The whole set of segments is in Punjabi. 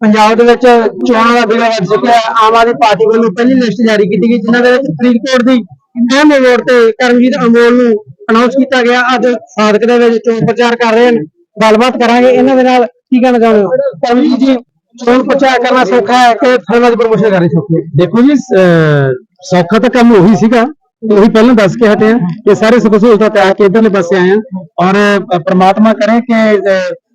ਪੰਜਾਬ ਦੇ ਵਿੱਚ ਚੋਣਾਂ ਦਾ ਬਿਲਾ ਵੱਜ ਚੁੱਕਿਆ ਹੈ। ਆਮ ਆਦਮੀ ਪਾਰਟੀ ਵੱਲੋਂ ਪਹਿਲੀ ਲਿਸਟ ਜਾਰੀ ਕੀਤੀ ਗਈ ਜਿਨ੍ਹਾਂ ਦੇ ਵਿੱਚ ਫਰੀਦਕੋਟ ਦੀ ਅਹਿਮ ਵੋਟ ਤੇ ਕਰਮਜੀਤ ਅਮੋਲ ਨੂੰ ਅਨਾਉਂਸ ਕੀਤਾ ਗਿਆ। ਅੱਜ ਸਾਦਕ ਦੇ ਵਿੱਚ ਚੋਣ ਪ੍ਰਚਾਰ ਕਰ ਰਹੇ ਹਨ। ਗੱਲਬਾਤ ਕਰਾਂਗੇ ਇਹਨਾਂ ਦੇ ਨਾਲ। ਕੀ ਕਹਿਣਾ ਚਾਹੁੰਦੇ ਹੋ? ਕਰਮਜੀਤ ਜੀ ਚੋਣ ਪ੍ਰਚਾਰ ਕਰਨਾ ਸੌਖਾ ਹੈ ਕਿ ਫਿਲਮਾਂ ਦੀ ਪ੍ਰਮੋਸ਼ਨ ਕਰਨੀ ਸੌਖੀ ਹੈ? ਦੇਖੋ ਜੀ ਅਹ ਸੌਖਾ ਤਾਂ ਕੰਮ ਉਹੀ ਸੀਗਾ। ਉਹੀ ਪਹਿਲਾਂ ਦੱਸ ਕੇ ਹਟੇ ਆ ਕਿ ਸਾਰੇ ਸੁੱਖ ਸਹੂਲਤਾਂ ਤੇ ਆ ਕੇ ਇਧਰਲੇ ਪਾਸੇ ਆਏ ਆ ਔਰ ਪ੍ਰਮਾਤਮਾ ਕਰੇ ਕਿ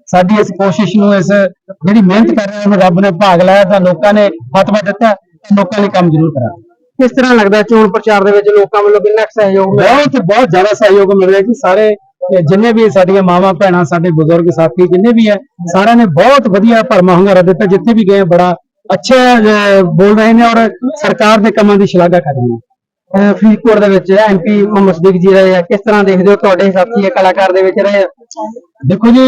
ਸਾਡੀ ਇਸ ਕੋਸ਼ਿਸ਼ ਨੂੰ ਇਸ ਜਿਹੜੀ ਮਿਹਨਤ ਕਰ ਰਹੇ ਹਾਂ ਰੱਬ ਨੇ ਭਾਗ ਲਾਇਆ ਤਾਂ ਲੋਕਾਂ ਨੇ ਫਤਵਾ ਦਿੱਤਾ ਲੋਕਾਂ ਲਈ ਕੰਮ ਜ਼ਰੂਰ ਕਰਾਂ ਕਿਸ ਤਰ੍ਹਾਂ ਲੱਗਦਾ ਚੋਣ ਪ੍ਰਚਾਰ ਦੇ ਵਿੱਚ ਲੋਕਾਂ ਵੱਲੋਂ ਕਿੰਨਾ ਕੁ ਸਹਿਯੋਗ ਮਿਲਿਆ? ਬਹੁਤ ਬਹੁਤ ਜ਼ਿਆਦਾ ਸਹਿਯੋਗ ਮਿਲ ਰਿਹਾ ਜੀ ਸਾਰੇ ਜਿੰਨੇ ਵੀ ਸਾਡੀਆਂ ਮਾਵਾਂ ਭੈਣਾਂ ਸਾਡੇ ਬਜ਼ੁਰਗ ਸਾਥੀ ਜਿੰਨੇ ਵੀ ਹੈ ਸਾਰਿਆਂ ਨੇ ਬਹੁਤ ਵਧੀਆ ਭਰਮਾ ਹੁੰਗਾਰਾ ਦਿੱਤਾ ਜਿੱਥੇ ਵੀ ਗਏ ਬੜਾ ਅੱਛਾ ਬੋਲ ਰਹੇ ਨੇ ਔਰ ਸਰਕਾਰ ਦੇ ਕੰਮਾਂ ਦੀ ਸ਼ਲਾਘਾ ਕਰ ਰਹੇ ਨੇ। ਫਰੀਦਕੋਟ ਦੇ ਵਿੱਚ ਐਮਪੀ ਮੁਹੰਮਦ ਸਦੀਕ ਜੀ ਰਹੇ ਆ। ਕਿਸ ਤਰ੍ਹਾਂ ਦੇਖਦੇ ਹੋ ਤੁਹਾਡੇ ਸਾਥੀ ਇਹ ਕਲਾਕਾਰ ਦੇ ਵਿੱਚ ਰਹੇ ਆ? ਦੇਖੋ ਜੀ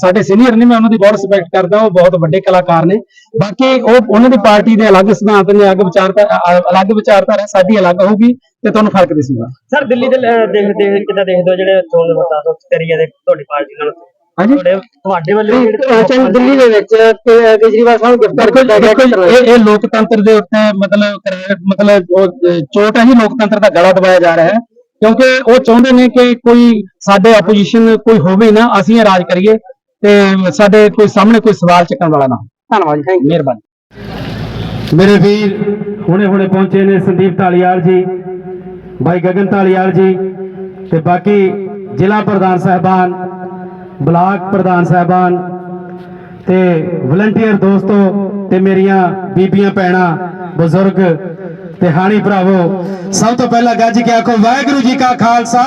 ਸਾਡੇ ਸੀਨੀਅਰ ਨੇ ਮੈਂ ਉਹਨਾਂ ਦੀ ਬਹੁਤ ਰਿਸਪੈਕਟ ਕਰਦਾ ਉਹ ਬਹੁਤ ਵੱਡੇ ਕਲਾਕਾਰ ਨੇ। ਬਾਕੀ ਉਹ ਉਹਨਾਂ ਦੀ ਪਾਰਟੀ ਦੇ ਅਲੱਗ ਸਿਧਾਂਤ ਨੇ ਅਲੱਗ ਵਿਚਾਰਧਾਰਾ ਅਲੱਗ ਵਿਚਾਰਧਾਰਾ ਸਾਡੀ ਅਲੱਗ ਹੋਊਗੀ ਤੇ ਤੁਹਾਨੂੰ ਫ਼ਰਕ ਦਿਸੂਗਾ। ਸਰ ਦਿੱਲੀ ਦੇ ਦੇਖ ਦੇਖ ਕਿੱਦਾਂ ਦੇਖਦੇ ਹੋ ਜਿਹੜੇ ਚੋਣ ਦੇ ਮੁਤਾਬਕ ਕਰੀ ਜਾਂਦੇ ਤੁਹਾਡੀ ਪਾਰਟੀ ਨਾਲ? ਹਾਂਜੀ? ਤੁਹਾਡੇ ਤੁਹਾਡੇ ਵੱਲੋਂ ਚੰਦ ਦਿੱਲੀ ਦੇ ਵਿੱਚ ਕੇ- ਕੇਜਰੀਵਾਲ ਸਾਹਿਬ ਨੂੰ ਗ੍ਰਿਫਤਾਰ ਦੇਖੋ ਕੀਤਾ ਗਿਆ ਦੇਖੋ ਇਹ ਇਹ ਲੋਕਤੰਤਰ ਦੇ ਉੱਤੇ ਮਤਲਬ ਕਰ- ਮਤਲਬ ਉਹ, ਅਹ, ਚੋਟ ਹੈ ਜੀ ਲੋਕਤੰਤਰ ਦਾ ਗਲਾ ਦਬਾਇਆ ਜਾ ਰਿਹਾ ਹੈ। ਕਿਉਂਕਿ ਉਹ ਚਾਹੁੰਦੇ ਨੇ ਕਿ ਕੋਈ ਸਾਡੇ ਆਪੋਜੀਸ਼ਨ ਕੋਈ ਹੋਵੇ ਨਾ ਅਸੀਂ ਇਹ ਰਾਜ ਕਰੀਏ ਤੇ ਸਾਡੇ ਕੋਈ ਸਾਹਮਣੇ ਕੋਈ ਸਵਾਲ ਚੱਕਣ ਵਾਲਾ ਨਾ ਹੋਵੇ। ਧੰਨਵਾਦ ਜੀ ਥੈਂਕ ਯੂ ਮਿਹਰਬਾਨੀ। ਮੇਰੇ ਵੀਰ ਹੁਣੇ ਹੁਣੇ ਪਹੁੰਚੇ ਨੇ ਸੰਦੀਪ ਢਾਲੀਵਾਲ ਜੀ ਭਾਈ ਗਗਨ ਢਾਲੀਵਾਲ ਜੀ ਤੇ ਬਾਕੀ ਜ਼ਿਲ੍ਹਾ ਪ੍ਰਧਾਨ ਸਾਹਿਬਾਨ ਬਲਾਕ ਪ੍ਰਧਾਨ ਸਾਹਿਬਾਨ ਤੇ ਵਲੰਟੀਅਰ ਦੋਸਤੋ ਤੇ ਮੇਰੀਆਂ ਬੀਬੀਆਂ ਭੈਣਾਂ, ਬਜ਼ੁਰਗ ਤੇ ਹਾਣੀ ਭਰਾਵੋ, ਸਭ ਤੋਂ ਪਹਿਲਾਂ ਗੱਜ ਕੇ ਆਖੋ, ਵਾਹਿਗੁਰੂ ਜੀ ਕਾ ਖਾਲਸਾ,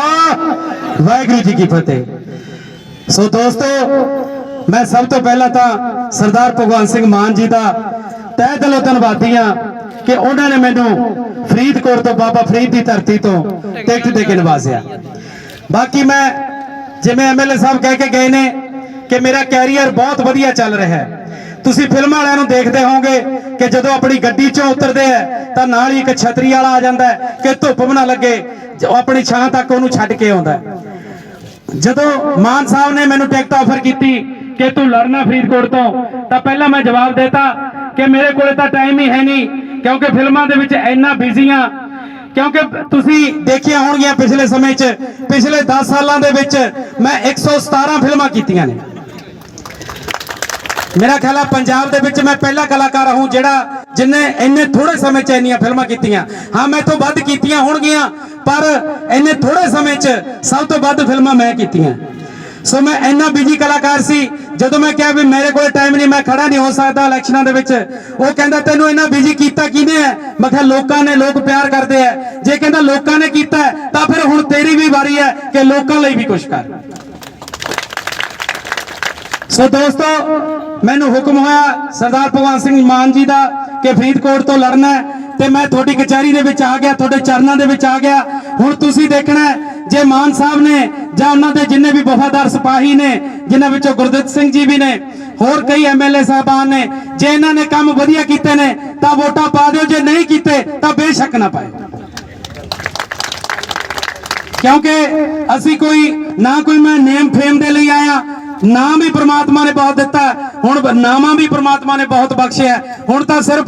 ਵਾਹਿਗੁਰੂ ਜੀ ਕੀ ਫਤਿਹ। ਸੋ ਦੋਸਤੋ, ਮੈਂ ਸਭ ਤੋਂ ਪਹਿਲਾਂ ਤਾਂ ਸਰਦਾਰ ਭਗਵੰਤ ਸਿੰਘ ਮਾਨ ਜੀ ਦਾ ਤਹਿ ਦਿਲੋਂ ਧੰਨਵਾਦੀ ਹਾਂ ਕਿ ਉਹਨਾਂ ਨੇ ਮੈਨੂੰ ਫਰੀਦਕੋਟ ਤੋਂ ਬਾਬਾ ਫਰੀਦ ਦੀ ਧਰਤੀ ਤੋਂ ਟਿਕਟ ਦੇ ਕੇ ਨਵਾਜ਼ਿਆ। ਬਾਕੀ ਮੈਂ ਜਿਵੇਂ ਐਮਐਲਏ ਸਾਹਿਬ ਕਹਿ ਕੇ ਗਏ ਨੇ ਕਿ ਮੇਰਾ ਕੈਰੀਅਰ ਬਹੁਤ ਵਧੀਆ ਚੱਲ ਰਿਹਾ ਹੈ, ਤੁਸੀਂ ਫਿਲਮਾਂ ਵਾਲਿਆਂ ਨੂੰ ਦੇਖਦੇ ਹੋਵੋਗੇ ਕਿ ਜਦੋਂ ਆਪਣੀ ਗੱਡੀ 'ਚੋਂ ਉਤਰਦੇ ਆ, ਤਾਂ ਨਾਲ ਹੀ ਇੱਕ ਛਤਰੀ ਵਾਲਾ ਆ ਜਾਂਦਾ ਕਿ ਧੁੱਪ ਵੀ ਨਾ ਲੱਗੇ, ਜੋ ਆਪਣੀ ਛਾਂ ਤੱਕ ਉਹਨੂੰ ਛੱਡ ਕੇ ਆਉਂਦਾ ਜਦੋਂ ਮਾਨ ਸਾਹਿਬ ਨੇ ਮੈਨੂੰ ਟਿਕਟ ਆਫਰ ਕੀਤੀ ਕਿ ਤੂੰ ਲੜਨਾ ਫਰੀਦਕੋਟ ਤੋਂ, ਤਾਂ ਪਹਿਲਾਂ ਮੈਂ ਜਵਾਬ ਦੇਤਾ ਕਿ ਮੇਰੇ ਕੋਲੇ ਤਾਂ ਟਾਈਮ ਹੀ ਹੈ ਨਹੀਂ, ਕਿਉਂਕਿ ਫਿਲਮਾਂ ਦੇ ਵਿੱਚ ਇੰਨਾ ਬਿਜ਼ੀ ਆ ਕਿਉਂਕਿ ਤੁਸੀਂ ਦੇਖਿਆ ਹੋਣਗੀਆਂ ਪਿਛਲੇ ਸਮੇਂ 'ਚ, ਪਿਛਲੇ 10 ਸਾਲਾਂ ਦੇ ਵਿੱਚ ਮੈਂ 117 ਫਿਲਮਾਂ ਕੀਤੀਆਂ ਨੇ। ਮੇਰਾ ਖਿਆਲ ਆ ਪੰਜਾਬ ਦੇ ਵਿੱਚ ਮੈਂ ਪਹਿਲਾ ਕਲਾਕਾਰ ਹਾਂ ਜਿਹੜਾ ਜਿਨੇ ਇੰਨੇ ਥੋੜੇ ਸਮੇਂ 'ਚ ਇੰਨੀਆਂ ਫਿਲਮਾਂ ਕੀਤੀਆਂ। ਹਾਂ, ਮੈਂ ਤੋਂ ਵੱਧ ਕੀਤੀਆਂ ਹੋਣਗੀਆਂ, ਪਰ ਇੰਨੇ ਥੋੜੇ ਸਮੇਂ 'ਚ ਸਭ ਤੋਂ ਵੱਧ ਫਿਲਮਾਂ ਮੈਂ ਕੀਤੀਆਂ। ਸੋ ਮੈਂ ਇੰਨਾ ਬਿਜ਼ੀ ਕਲਾਕਾਰ ਸੀ ਜਦੋਂ ਮੈਂ ਕਿਹਾ ਵੀ ਮੇਰੇ ਕੋਲ ਟਾਈਮ ਨਹੀਂ, ਮੈਂ ਖੜਾ ਨਹੀਂ ਹੋ ਸਕਦਾ ਇਲੈਕਸ਼ਨਾਂ ਦੇ ਵਿੱਚ, ਉਹ ਕਹਿੰਦਾ ਤੈਨੂੰ ਇੰਨਾ ਬਿਜ਼ੀ ਕੀਤਾ ਕਿਹਨੇ ਹੈ? ਮੈਂ ਕਿਹਾ ਲੋਕਾਂ ਨੇ, ਲੋਕ ਪਿਆਰ ਕਰਦੇ ਆ ਜੇ ਕਹਿੰਦਾ ਲੋਕਾਂ ਨੇ ਕੀਤਾ ਤਾਂ ਫਿਰ ਹੁਣ ਤੇਰੀ ਵੀ ਵਾਰੀ ਹੈ ਕਿ ਲੋਕਾਂ ਲਈ ਵੀ ਕੁਝ ਕਰ। ਸੋ ਦੋਸਤੋ, ਮੈਨੂੰ ਹੁਕਮ ਹੋਇਆ ਸਰਦਾਰ ਭਗਵੰਤ ਸਿੰਘ ਮਾਨ ਜੀ ਦਾ ਕਿ ਫਰੀਦਕੋਟ ਤੋਂ ਲੜਨਾ ਤੇ ਮੈਂ ਤੁਹਾਡੀ ਕਚਹਿਰੀ ਦੇ ਵਿੱਚ ਆ ਗਿਆ, ਤੁਹਾਡੇ ਚਰਨਾਂ ਦੇ ਵਿੱਚ ਆ ਗਿਆ। ਹੁਣ ਤੁਸੀਂ ਦੇਖਣਾ ਜੇ ਮਾਨ ਸਾਹਿਬ ਨੇ ਜਾਂ ਉਹਨਾਂ ਦੇ ਜਿੰਨੇ ਵੀ ਵਫਾਦਾਰ ਸਿਪਾਹੀ ਨੇ, ਜਿਨ੍ਹਾਂ ਵਿੱਚੋਂ ਗੁਰਦਿੱਤ ਸਿੰਘ ਜੀ ਵੀ ਨੇ, ਹੋਰ ਕਈ ਐਮਐਲਏ ਸਾਹਿਬਾਨ ਨੇ, ਜੇ ਇਹਨਾਂ ਨੇ ਕੰਮ ਵਧੀਆ ਕੀਤੇ ਨੇ, ਤਾਂ ਵੋਟਾਂ ਪਾ ਦਿਓ, ਜੇ ਨਹੀਂ ਕੀਤੇ, ਤਾਂ ਬੇਸ਼ੱਕ ਨਾ ਪਾਏ। ਕਿਉਂਕਿ ਅਸੀਂ ਕੋਈ, ਨਾ ਕੋਈ ਮੈਂ ਨੇਮ ਫੇਮ ਦੇ ਲਈ ਆਇਆ, ਨਾਮ ਵੀ ਪ੍ਰਮਾਤਮਾ ਨੇ ਬਹੁਤ ਦਿੱਤਾ, ਹੁਣ ਬ- ਨਾਮਾਂ ਵੀ ਪ੍ਰਮਾਤਮਾ ਨੇ ਬਹੁਤ ਬਖਸ਼ਿਆ। ਹੁਣ ਤਾਂ ਸਿਰਫ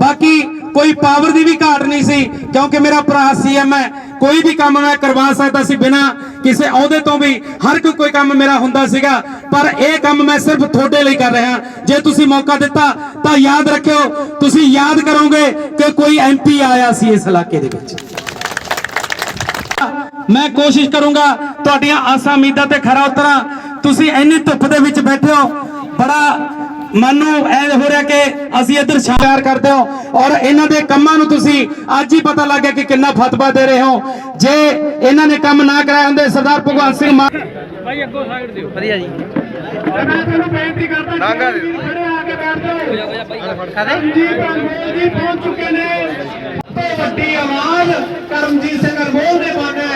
ਬਾਕੀ ਕੋਈ ਪਾਵਰ ਦੀ ਵੀ ਘਾਟ ਨਹੀਂ ਸੀ, ਕਿਉਂਕਿ ਮੇਰਾ ਭਰਾ ਸੀਐਮ ਹੈ। ਕੋਈ ਵੀ ਕੰਮ ਮੈਂ ਕਰਵਾ ਸਕਦਾ ਸੀ ਬਿਨਾ ਕਿਸੇ ਅਹੁਦੇ ਤੋਂ ਵੀ, ਹਰ ਕੋਈ ਕੰਮ ਮੇਰਾ ਹੁੰਦਾ ਸੀਗਾ। ਪਰ ਇਹ ਕੰਮ ਮੈਂ ਸਿਰਫ ਤੁਹਾਡੇ ਲਈ ਕਰ ਰਿਹਾ। ਜੇ ਤੁਸੀਂ ਮੌਕਾ ਦਿੱਤਾ, ਤਾਂ ਯਾਦ ਰੱਖਿਓ, ਤੁਸੀਂ ਯਾਦ ਕਰੋਗੇ ਕਿ ਕੋਈ ਐਮਪੀ ਆਇਆ ਸੀ ਇਸ ਇਲਾਕੇ ਦੇ ਵਿੱਚ। ਮੈਂ ਕੋਸ਼ਿਸ਼ ਕਰੂੰਗਾ ਤੁਹਾਡੀਆਂ ਆਸਾਂ ਉਮੀਦਾਂ ਤੇ ਖਰਾ ਉਤਰਾਂ। ਤੁਸੀਂ ਇੰਨੀ ਧੁੱਪ ਦੇ ਵਿੱਚ ਬੈਠੇ ਹੋ, ਬੜਾ ਮਨ ਨੂੰ ਐ ਹੋ ਰਿਹਾ ਕਿ ਅਸੀਂ ਇੱਧਰ ਸ਼ਾਇਰ ਕਰਦੇ ਹੋ ਔਰ ਇਹਨਾਂ ਦੇ ਕੰਮਾਂ ਨੂੰ ਤੁਸੀਂ ਅੱਜ ਹੀ ਪਤਾ ਲੱਗ ਗਿਆ ਕਿ ਕਿੰਨਾ ਫਤਵਾ ਦੇ ਰਹੇ ਹੋ। ਜੇ ਇਹਨਾਂ ਨੇ ਕੰਮ ਨਾ ਕਰਾਏ ਹੁੰਦੇ ਸਰਦਾਰ ਭਗਵੰਤ ਸਿੰਘ ਮਾਨ ਵਧੀਆ ਜੀ। ਮੈਂ ਤੁਹਾਨੂੰ ਬੇਨਤੀ ਕਰਦਾ ਨਾਂਗਾ ਖੜੇ ਆ ਕੇ ਬੈਠ ਜਾਓ। ਕਰਮਜੀਤ ਅਨਮੋਲ ਜੀ ਪਹੁੰਚ ਚੁੱਕੇ ਨੇ। ਤੋਂ ਵੱਡੀ ਆਵਾਜ਼ ਕਰਮਜੀਤ ਸਿੰਘ ਅਨਮੋਲ ਦੇ ਬਾਨੇ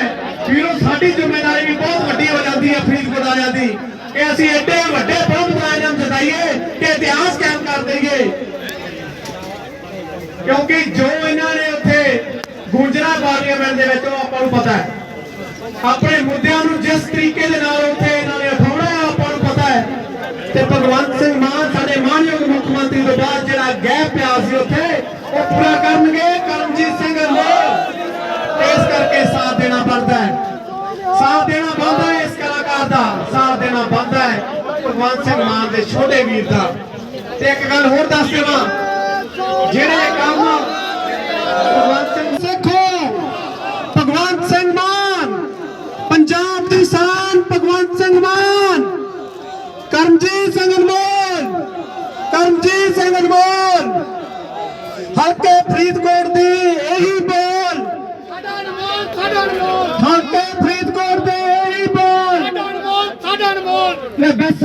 ਵੀਰੋ ਸਾਡੀ ਜ਼ਿੰਮੇਵਾਰੀ ਵੀ ਬਹੁਤ ਵੱਡੀ ਹੋ ਜਾਂਦੀ ਹੈ ਫਰੀਦਕੋਟ ਵਾਲਿਆਂ ਦੀ ਕਿ ਅਸੀਂ ਐਡੇ ਵੱਡੇ ਪ੍ਰਬੰਧ ਜਤਾਈਏ ਕਿ ਇਤਿਹਾਸ ਕਾਇਮ ਕਰ ਦੇਈਏ ਕਿਉਂਕਿ ਜੋ ਇਹਨਾਂ ਨੇ ਉੱਥੇ ਗੁਜਰਾ ਪਾਰਲੀਮੈਂਟ ਦੇ ਵਿੱਚ, ਉਹ ਆਪਾਂ ਨੂੰ ਪਤਾ ਹੈ। ਆਪਣੇ ਮੁੱਦਿਆਂ ਨੂੰ ਜਿਸ ਤਰੀਕੇ ਦੇ ਨਾਲ ਉੱਥੇ ਇਹਨਾਂ ਨੇ ਉਠਾਉਣਾ ਆਪਾਂ ਨੂੰ ਪਤਾ ਹੈ। ਤੇ ਭਗਵੰਤ ਸਿੰਘ ਮਾਨ ਸਾਡੇ ਮਾਨਯੋਗ ਮੁੱਖ ਮੰਤਰੀ ਤੋਂ ਬਾਅਦ ਜਿਹੜਾ ਗੈਪ ਪਿਆ ਸੀ ਉੱਥੇ, ਉਹ ਪੂਰਾ ਕਰਨਗੇ। ਕਰਮਜੀਤ ਸਿੰਘ ਅਨਮੋਲ ਇਸ ਕਰਕੇ ਸਾਥ ਦੇਣਾ ਪੜਦਾ ਭਗਵੰਤ ਸਿੰਘ ਮਾਨ ਦੇ ਛੋਟੇ ਵੀਰ ਦਾ। ਤੇ ਇੱਕ ਗੱਲ ਹੋਰ ਦੱਸ ਦੇਵਾਂ ਜਿਹੜੇ ਕੰਮ ਭਗਵੰਤ ਸਿੰਘ ਸਿੱਖੋ ਭਗਵੰਤ ਸਿੰਘ ਮਾਨ ਪੰਜਾਬ ਦੀ ਸ਼ਾਨ ਭਗਵੰਤ ਸਿੰਘ ਮਾਨ ਕਰਮਜੀਤ ਸਿੰਘ ਅਨਮੋਲ ਕਰਮਜੀਤ ਸਿੰਘ ਅਨਮੋਲ ਹਲਕੇ ਫਰੀਦਕੋਟ ਦੀ ਇਹੀ ਬੋਲ। ਸਾਡਾ ਅਨਮੋਲ ਸਾਡਾ ਅਨਮੋਲ ਹਲਕੇ ਫਰੀਦਕੋਟ ਦੇ ਇਹੀ ਬੋਲ। ਸਾਡਾ ਅਨਮੋਲ ਸਾਡਾ ਅਨਮੋਲ ਲੈ ਬੈਠ